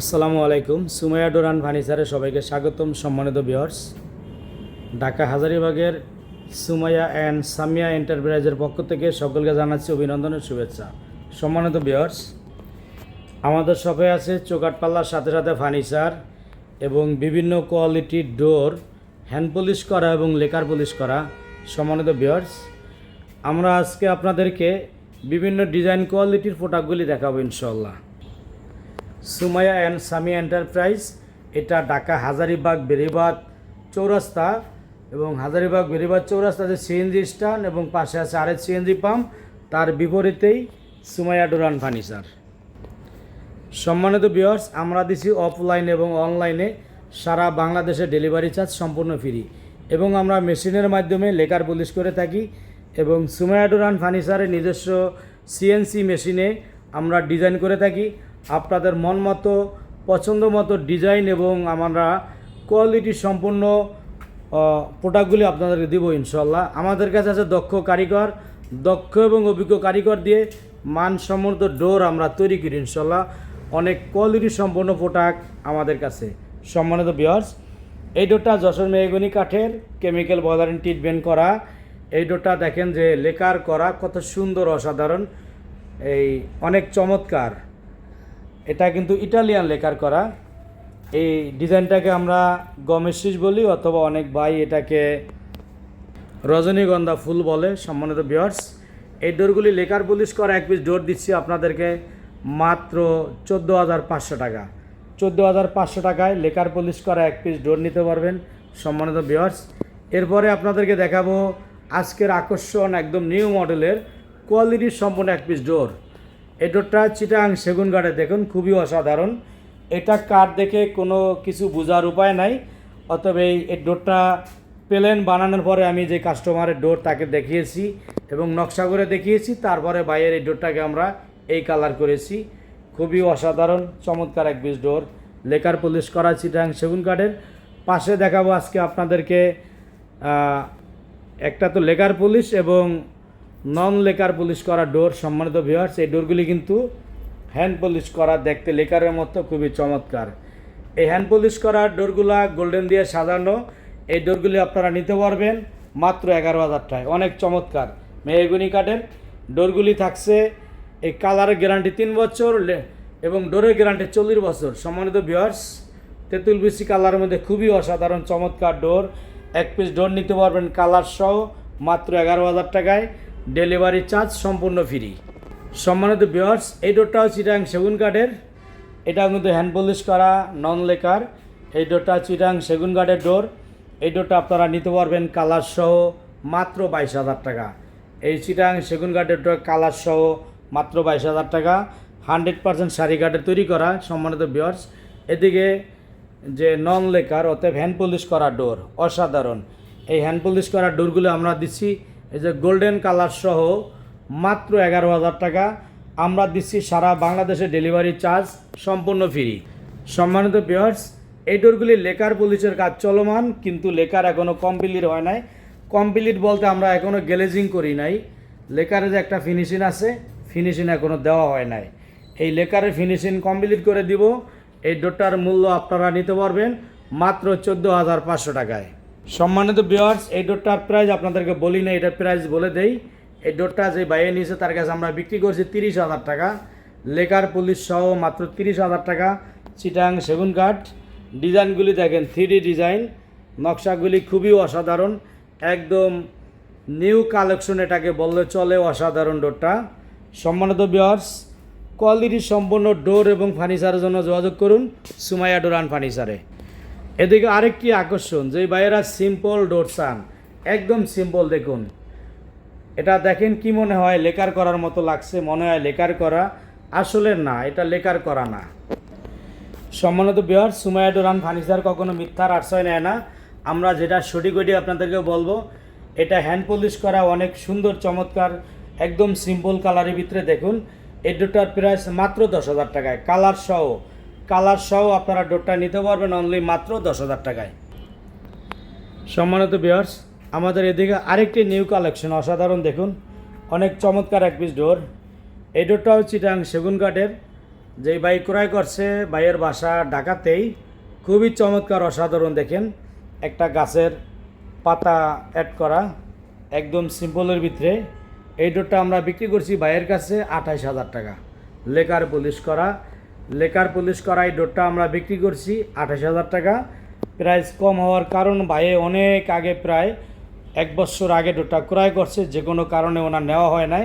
আসসালামু আলাইকুম। সুমাইয়া ডোরান ফার্নিচারে সবাইকে স্বাগতম সম্মানিত বিয়ার্স ঢাকা হাজারিবাগের সুমাইয়া অ্যান্ড সামিয়া এন্টারপ্রাইজের পক্ষ থেকে সকলকে জানাচ্ছি অভিনন্দনের শুভেচ্ছা। সম্মানিত বিয়ার্স আমাদের শপে আছে চোকাট পাল্লার সাথে সাথে ফার্নিচার এবং বিভিন্ন কোয়ালিটির ডোর হ্যান্ড পলিশ করা এবং লেকার পলিশ করা। সম্মানিত বিয়ার্স আমরা আজকে আপনাদেরকে বিভিন্ন ডিজাইন কোয়ালিটির প্রোডাক্টগুলি দেখাবো ইনশাল্লাহ সুমাইয়া অ্যান্ড সামি এন্টারপ্রাইজ, এটা ঢাকা হাজারিবাগ বেরিবাগ চৌরাস্তা এবং হাজারিবাগ বেরিবাগ চৌরাস্তাতে সিএনজি স্ট্যান্ড এবং পাশে আছে আরেক সিএনজি পাম্প, তার বিপরীতেই সুমাইয়া ডোরান ফার্নিচার। সম্মানিত বিয়ার্স আমরা দিছি অফলাইন এবং অনলাইনে সারা বাংলাদেশে ডেলিভারি চার্জ সম্পূর্ণ ফ্রি এবং আমরা মেশিনের মাধ্যমে লেকার পুলিশ করে থাকি এবং সুমায়াডোরান ফার্নিচারের নিজস্ব সিএনসি মেশিনে আমরা ডিজাইন করে থাকি। আপনাদের মন মতো, পছন্দ মতো ডিজাইন এবং আমরা কোয়ালিটি সম্পূর্ণ প্রোডাক্টগুলি আপনাদেরকে দিব ইনশাল্লাহ আমাদের কাছে আছে দক্ষ কারিগর, দক্ষ এবং অভিজ্ঞ কারিগর দিয়ে মানসম্মত ডোর আমরা তৈরি করি ইনশাল্লাহ অনেক কোয়ালিটি সম্পন্ন প্রোডাক্ট আমাদের কাছে। সম্মানিত বিয়ার্স এই ডোরটা যশোর মেহগনি কাঠের কেমিক্যাল বয়লারিং ট্রিটমেন্ট করা। এই ডোরটা দেখেন যে লেকার করা, কত সুন্দর, অসাধারণ। এই অনেক চমৎকার। এটা কিন্তু ইটালিয়ান লেকার করা। এই ডিজাইনটাকে আমরা গমের শীষ বলি অথবা অনেক ভাই এটাকে রজনীগন্ধা ফুল বলে, সম্মানিত বিয়ার্স এই ডোরগুলি লেকার পুলিশ করা, এক পিস ডোর দিচ্ছি আপনাদেরকে মাত্র চোদ্দ হাজার পাঁচশো টাকা। চোদ্দ হাজার পাঁচশো টাকায় লেকার পুলিশ করা এক পিস ডোর নিতে পারবেন, সম্মানিত বিয়ার্স এরপরে আপনাদেরকে দেখাবো আজকের আকর্ষণ একদম নিউ মডেলের কোয়ালিটি সম্পন্ন এক পিস ডোর এই ডোরটা চিটাং সেগুন কাঠে দেখুন, খুবই অসাধারণ। এটা কাঠ দেখে কোনো কিছু বোঝার উপায় নাই, অতএব এই ডোরটা প্লেন বানানোর পরে আমি যে কাস্টমারের ডোর তাকে দেখিয়েছি এবং নকশা করে দেখিয়েছি, তারপরে বাইরের এই ডোরটাকে আমরা এই কালার করেছি। খুবই অসাধারণ, চমৎকার এক পিস ডোর। লেকার পলিশ করা চিটাং সেগুন কাঠের পাশে দেখাবো আজকে আপনাদেরকে একটা তো লেকার পুলিশ এবং নন লেকার পুলিশ করা ডোর সম্মানিত ভিউয়ার্স এই ডোরগুলি কিন্তু হ্যান্ড পলিশ করা দেখতে লেকারের মতো খুবই চমৎকার। এই হ্যান্ড পলিশ করা ডোরগুলা গোল্ডেন দিয়ে সাজানো, এই ডোরগুলি আপনারা নিতে পারবেন মাত্র এগারো হাজার টাকায়। অনেক চমৎকার। মেহগুনি কাঠের ডোরগুলি থাকছে, এই কালারের গ্যারান্টি তিন বছর এবং ডোরের গ্যারান্টি চল্লিশ বছর। সম্মানিত ভিওয়ার্স তেঁতুল বিসি কালারের মধ্যে খুবই অসাধারণ চমৎকার ডোর এক পিস ডোর নিতে পারবেন কালার সহ মাত্র এগারো হাজার টাকায়। ডেলিভারি চার্জ সম্পূর্ণ ফ্রি। সম্মানিত বিয়ার্স এই ডোরটা চিটাং সেগুন কাঠের এটা কিন্তু হ্যান্ড পলিশ করা নন লেকার এই ডোরটা চিটাং সেগুন কাঠের ডোর এই ডোরটা আপনারা নিতে পারবেন কালার সহ মাত্র বাইশ হাজার টাকা। এই চিটাং সেগুন কাঠের ডোর কালার সহ মাত্র বাইশ হাজার টাকা। হান্ড্রেড পার্সেন্ট শাড়ি কাঠের তৈরি করা, সম্মানিত বিয়ার্স এদিকে যে নন লেকার অতএব হ্যান্ড পলিশ করা ডোর অসাধারণ। এই হ্যান্ড পলিশ করা ডোরগুলো আমরা দিচ্ছি এই যে গোল্ডেন কালার সহ মাত্র এগারো হাজার টাকা। আমরা দিচ্ছি সারা বাংলাদেশে ডেলিভারি চার্জ সম্পূর্ণ ফ্রি সম্মানিত বিয়ার্স এই ডোরগুলি লেকার পুলিশের কাজ চলমান, কিন্তু লেকার এখনও কমপ্লিট হয় নাই। কমপ্লিট বলতে আমরা এখনও গ্লেজিং করি নাই। লেকারে যে একটা ফিনিশিং আছে ফিনিশিং এখনও দেওয়া হয় নাই। এই লেকারের ফিনিশিং কমপ্লিট করে দিব। এই ডোরটার মূল্য আপনারা নিতে পারবেন মাত্র চোদ্দ হাজার পাঁচশো টাকায়। সম্মানিত বিয়ার্স এই ডোরটার প্রাইস আপনাদেরকে বলি না এটার প্রাইস বলে দেই। এই ডোরটা যে বাইরে নিয়েছে, তার কাছে আমরা বিক্রি করছি তিরিশ হাজার টাকা। লেকার পুলিশ সহ মাত্র তিরিশ হাজার টাকা। চিটাং সেগুন কাঠ। ডিজাইনগুলি দেখেন থ্রি ডিজাইন নকশাগুলি খুবই অসাধারণ। একদম নিউ কালেকশন এটাকে বললে চলে অসাধারণ ডোরটা সম্মানিত বিয়ার্স কোয়ালিটি সম্পন্ন ডোর এবং ফার্নিচারের জন্য যোগাযোগ করুন। সুমাইয়া ডোর অ্যান্ড ফার্নিচারে এদিকে আরেকটি আকর্ষণ, যে ভাইয়েরা সিম্পল ডোরসান একদম সিম্পল দেখুন। এটা দেখেন কি মনে হয়, লেকার করার মতো লাগছে, মনে হয় লেকার করা আসলে না, এটা লেকার করা না। সম্মানিত বিহার সুমায়া ডোরান ফার্নিচার কখনো মিথ্যার আশ্রয় নেয় না। আমরা যেটা সঠিক ওইটি আপনাদেরকে বলব, এটা হ্যান্ড পলিশ করা অনেক সুন্দর, চমৎকার, একদম সিম্পল কালারের ভিতরে দেখুন। এই ডোরটার প্রাইস মাত্র দশ হাজার টাকায়। কালার সহ কালার সহ আপনারা ডোরটা নিতে পারবেন অনলি মাত্র দশ হাজার টাকায়। সম্মানিত বিয়ার্স আমাদের এদিকে আরেকটি নিউ কালেকশন অসাধারণ দেখুন। অনেক চমৎকার এক পিস ডোর এই ডোরটা হচ্ছে চিটাং সেগুন কাঠের। যেই বাইক ক্রয় করছে বাইয়ের বাসা ঢাকাতেই। খুবই চমৎকার, অসাধারণ দেখেন। একটা গাছের পাতা অ্যাড করা, একদম সিম্পলের ভিতরে। এই ডোরটা আমরা বিক্রি করছি বাইয়ের কাছে আঠাইশ হাজার টাকা। লেকার পুলিশ করা লেকার পুলিশ করা এই ডোরটা আমরা বিক্রি করছি, আঠাশ হাজার টাকা। প্রাইস কম হওয়ার কারণ বাইরে অনেক আগে প্রায় এক বছর আগে ডোরটা ক্রয় করছে, যে কোনো কারণে ওনার নেওয়া হয় নাই।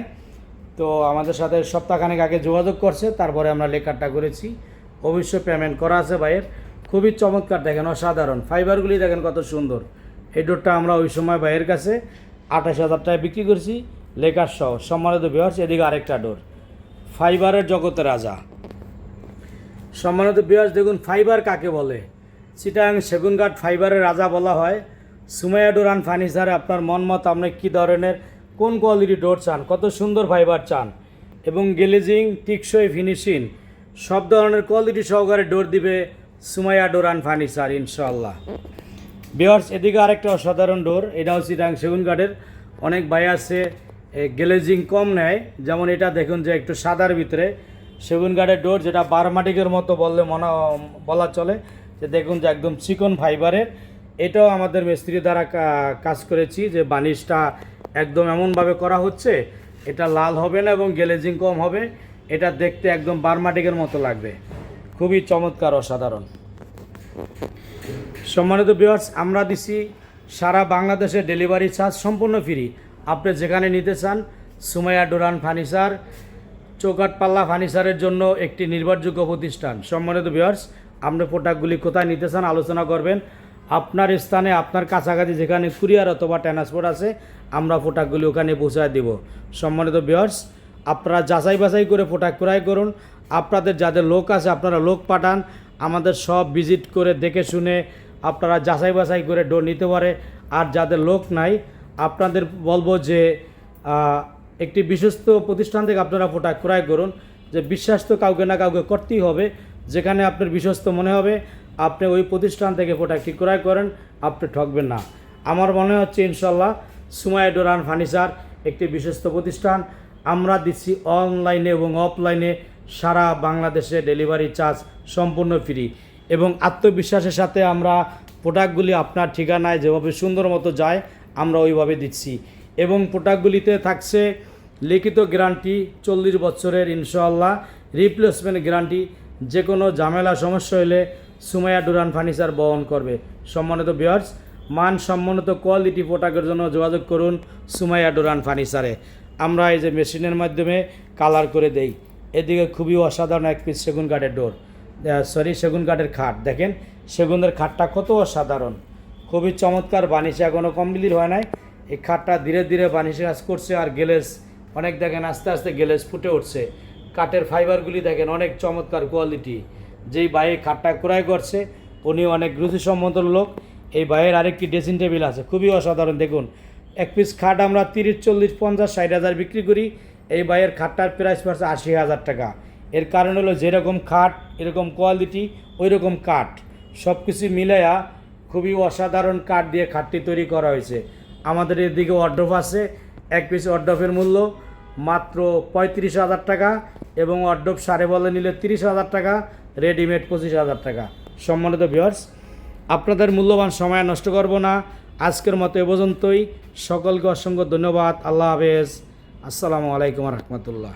তো আমাদের সাথে সপ্তাহখানেক আগে যোগাযোগ করছে, তারপরে আমরা লেকারটা করেছি। অবশ্য পেমেন্ট করা আছে ভাইয়ের। খুবই চমৎকার, দেখেন অসাধারণ। ফাইবারগুলি দেখেন কত সুন্দর। এই ডোরটা আমরা ওই সময় ভাইয়ের কাছে আঠাশ হাজার টাকায় বিক্রি করছি, লেকার সহ। সম্মানিত বিহার এদিকে আরেকটা ডোর। ফাইবারের জগতের রাজা। সম্মানিত বিহার দেখুন ফাইবার কাকে বলে? চিটাং সেগুন সেগুনঘাট ফাইবারের রাজা বলা হয়। সুমাইয়া ডোরান ফার্নিচারে আপনার মন মত, আপনি কী ধরনের, কোন কোয়ালিটি ডোর চান, কত সুন্দর ফাইবার চান, এবং গ্লেজিং, টিকসই ফিনিশিং সব ধরনের কোয়ালিটি সহকারে ডোর দিবে সুমাইয়া ডোরান ফার্নিচার ইনশাল্লাহ বিয়ার্স এদিকে আরেকটা অসাধারণ ডোর এটাও চিটাং সেগুন কাঠের অনেক ভাই আছে গ্লেজিং কম নেয়, যেমন এটা দেখুন যে একটু সাদার ভিতরে। সেগুন কাঠের ডোর, যেটা বারমাটিকের মতো বললে মনে, বলা চলে, যে দেখুন যে একদম চিকন ফাইবারের। এটাও আমাদের মিস্ত্রি দ্বারা কাজ করেছি যে বানিশটা একদম এমনভাবে করা হচ্ছে, এটা লাল হবে না এবং গ্লেজিং কম হবে, এটা দেখতে একদম বারমাটিকের মতো লাগবে। খুবই চমৎকার, অসাধারণ। সম্মানিত ভিউয়ার্স আমরা দিছি সারা বাংলাদেশে ডেলিভারি চার্জ সম্পূর্ণ ফ্রি আপনি যেখানে নিতে চান, সুমাইয়া ডোরান ফার্নিচার চৌকাট পাল্লা ফার্নিচারের জন্য একটি নির্ভরযোগ্য প্রতিষ্ঠান। সম্মানিত ভিউয়ার্স আপনি প্রোডাক্টগুলি কোথায় নিতে চান আলোচনা করবেন। আপনার স্থানে, আপনার কাছাকাছি যেখানে কুরিয়ার অথবা ট্রান্সপোর্ট আছে, আমরা প্রোডাক্টগুলি ওখানে পৌঁছায় দিব। সম্মানিত ভিউয়ার্স আপনারা যাচাই বাছাই করে প্রোডাক্ট ক্রয় করুন। আপনাদের যাদের লোক আছে, আপনারা লোক পাঠান। আমাদের সব ভিজিট করে দেখে শুনে আপনারা যাচাই বাছাই করে ডোর নিতে পারে। আর যাদের লোক নাই, আপনাদের বলব যে একটি বিশ্বস্ত প্রতিষ্ঠান থেকে আপনারা প্রোডাক্ট ক্রয় করুন, যে বিশ্বাস তো কাউকে না কাউকে করতেই হবে, যেখানে আপনার বিশ্বস্ত মনে হবে, আপনি ওই প্রতিষ্ঠান থেকে প্রোডাক্টটি ক্রয় করেন, আপনি ঠকবেন না। আমার মনে হচ্ছে ইনশাল্লাহ সুমায় ডোরান ফার্নিচার একটি বিশ্বস্ত প্রতিষ্ঠান। আমরা দিচ্ছি অনলাইনে এবং অফলাইনে সারা বাংলাদেশে ডেলিভারি চার্জ সম্পূর্ণ ফ্রি। এবং আত্মবিশ্বাসের সাথে আমরা প্রোডাক্টগুলি আপনার ঠিকানায় যেভাবে সুন্দর মতো যায়, আমরা ওইভাবে দিচ্ছি। এবং প্রোডাক্টগুলিতে থাকছে লিখিত গ্যারান্টি চল্লিশ বছরের ইনশাল্লাহ রিপ্লেসমেন্ট গ্যারান্টি যে কোনো ঝামেলা, সমস্যা হলে সুমাইয়া ডুরান ফার্নিচার বহন করবে। সম্মানিত বিয়ার্স মান সম্মানিত কোয়ালিটি প্রোডাক্টের জন্য যোগাযোগ করুন সুমাইয়া ডুরান ফার্নিচারে। আমরা এই যে মেশিনের মাধ্যমে কালার করে দেই। এদিকে খুবই অসাধারণ এক পিস সেগুন কাঠের ডোর সরি সেগুন কাঠের খাট। দেখেন, সেগুনের খাটটা কত অসাধারণ। খুবই চমৎকার বানিশে এখনও কমপ্লিট হয় নাই। এই খাটটা ধীরে ধীরে বানিশে কাজ করছে আর গেলেস অনেক দেখেন আস্তে আস্তে গেলেস ফুটে উঠছে। কাঠের ফাইবারগুলি দেখেন অনেক চমৎকার কোয়ালিটি। যেই বাইরে খাটটা ক্রয় করছে, উনি অনেক রুচিসম্মত লোক। এই বাইয়ের আরেকটি ড্রেসিং টেবিল আছে, খুবই অসাধারণ। দেখুন, এক পিস খাট আমরা তিরিশ, চল্লিশ, পঞ্চাশ, ষাট হাজার বিক্রি করি। এই বাইয়ের খাটটার প্রাইস পড়ছে আশি হাজার টাকা। এর কারণ হলো যেরকম খাট, এরকম কোয়ালিটি ওই রকম কাঠ। সব কিছু মিলাইয়া খুবই অসাধারণ কাঠ দিয়ে খাটটি তৈরি করা হয়েছে। আমাদের এদিকে অর্ডফ আছে, এক পিস অর্ডফের মূল্য মাত্র পঁয়ত্রিশ হাজার টাকা এবং অর্ডফ সারে বলে নিলে তিরিশ হাজার টাকা রেডিমেড পঁচিশ হাজার টাকা। সম্মানিত ভিওর্স আপনাদের মূল্যবান সময় নষ্ট করব না। আজকের মতো এ পর্যন্তই। সকলকে অসংখ্য ধন্যবাদ। আল্লাহ হাফেজ। আসসালামু আলাইকুম রহমতুল্লাহ।